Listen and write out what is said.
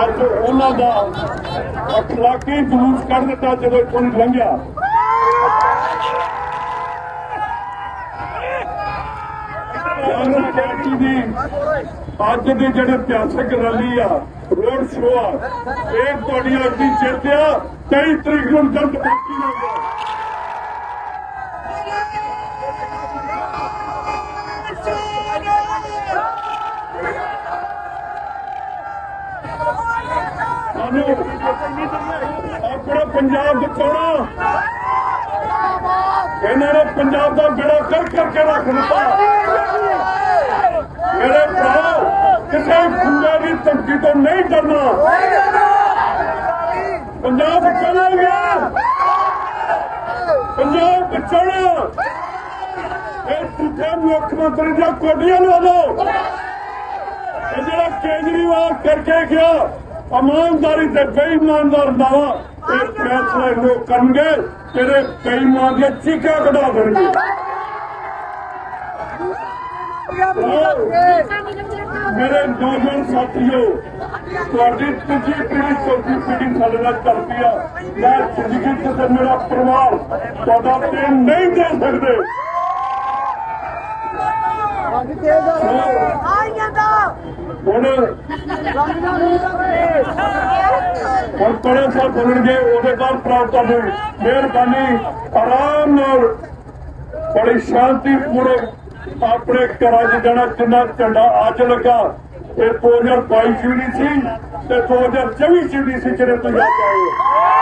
ਅੱਜ ਉਹਨਾਂ ਦਾ ਅਖਲਾਕੀ ਜਲੂਸ ਕੱਢ ਦਿੱਤਾ ਜਦੋਂ ਇੱਥੋਂ ਲੰਘਿਆ। ਪਾਰਟੀ ਦੀ ਅੱਜ ਦੀ ਜਿਹੜੀ ਇਤਿਹਾਸਕ ਰੈਲੀ ਆ, ਰੋਡ ਸ਼ੋਅ ਆ, ਇਹ ਤੁਹਾਡੀ ਅੱਜ ਚੇਤਿਆ ਜਿੱਤ 23 ਤਰੀਕ ਨੂੰ ਜਲਦ ਬਾਕੀ ਨਾ ਸਾਨੂੰ ਆਪਣਾ ਪੰਜਾਬ ਬਚਾਉਣਾ ਇਹਨਾਂ ਨੇ ਪੰਜਾਬ ਦਾ ਬੇੜਾ ਕਰ ਕਰਕੇ ਰੱਖ ਦਿੱਤਾ। ਮੇਰੇ ਭਰਾ, ਕਿਸੇ ਗੁੰਡੇ ਦੀ ਧਮਕੀ ਤੋਂ ਨਹੀਂ ਡਰਨਾ। ਪੰਜਾਬ ਬਚਾਉਣਾ ਪੰਜਾਬ ਬਚਾਉਣਾ ਇਹ ਝੂਠੇ ਮੁੱਖ ਮੰਤਰੀ ਦੀਆਂ ਕੋਡੀਆਂ ਲਵਾ ਦਿਓ ਇਹ ਜਿਹੜਾ ਕੇਜਰੀਵਾਲ ਕਰਕੇ ਗਿਆ ਇਮਾਨਦਾਰੀ ਤੇ ਬੇਈਮਾਨਦਾਰ ਦਾਵਾ ਇਹ ਫੈਸਲਾ ਲੋਕ ਕਰਨਗੇ ਤੇਰੇ ਬੇਈਮਾਨ ਦੀਆਂ ਚੀਕਾਂ ਕਢਾ ਦੇਣਗੇ। ਮੇਰੇ ਨੌਜਵਾਨ ਸਾਥੀਓ ਤੁਹਾਡੀ ਤੀਜੀ ਪੀੜ੍ਹੀ ਚੌਥੀ ਪੀੜ੍ਹੀ ਸਾਡੇ ਨਾਲ ਚੱਲਦੀ ਆ। ਮੈਂ ਜ਼ਿੰਦਗੀ 'ਚ ਤੇ ਮੇਰਾ ਪਰਿਵਾਰ ਤੁਹਾਡਾ ਤੇ ਨਹੀਂ ਦੇ ਸਕਦੇ। ਹੁਣ ਹੁਣ ਪੜੇ ਸਾਹਿਬ ਬੋਲਣਗੇ ਉਹਦੇ ਬਾਅਦ ਪ੍ਰਾਪਤ ਤੁਹਾਨੂੰ ਮਿਹਰਬਾਨੀ ਆਰਾਮ ਨਾਲ ਬੜੀ ਸ਼ਾਂਤੀਪੂਰਵਕ ਆਪਣੇ ਘਰਾਂ 'ਚ ਜਾਣਾ ਜਿੰਨਾ ਝੰਡਾ ਅੱਜ ਲੱਗਾ। ਇਹ 2022 ਚ ਵੀ ਨਹੀਂ ਸੀ ਤੇ 2024 ਚ ਵੀ ਨਹੀਂ ਸੀ ਜਿਹੜੇ ਤੁਸੀਂ ਆਏ।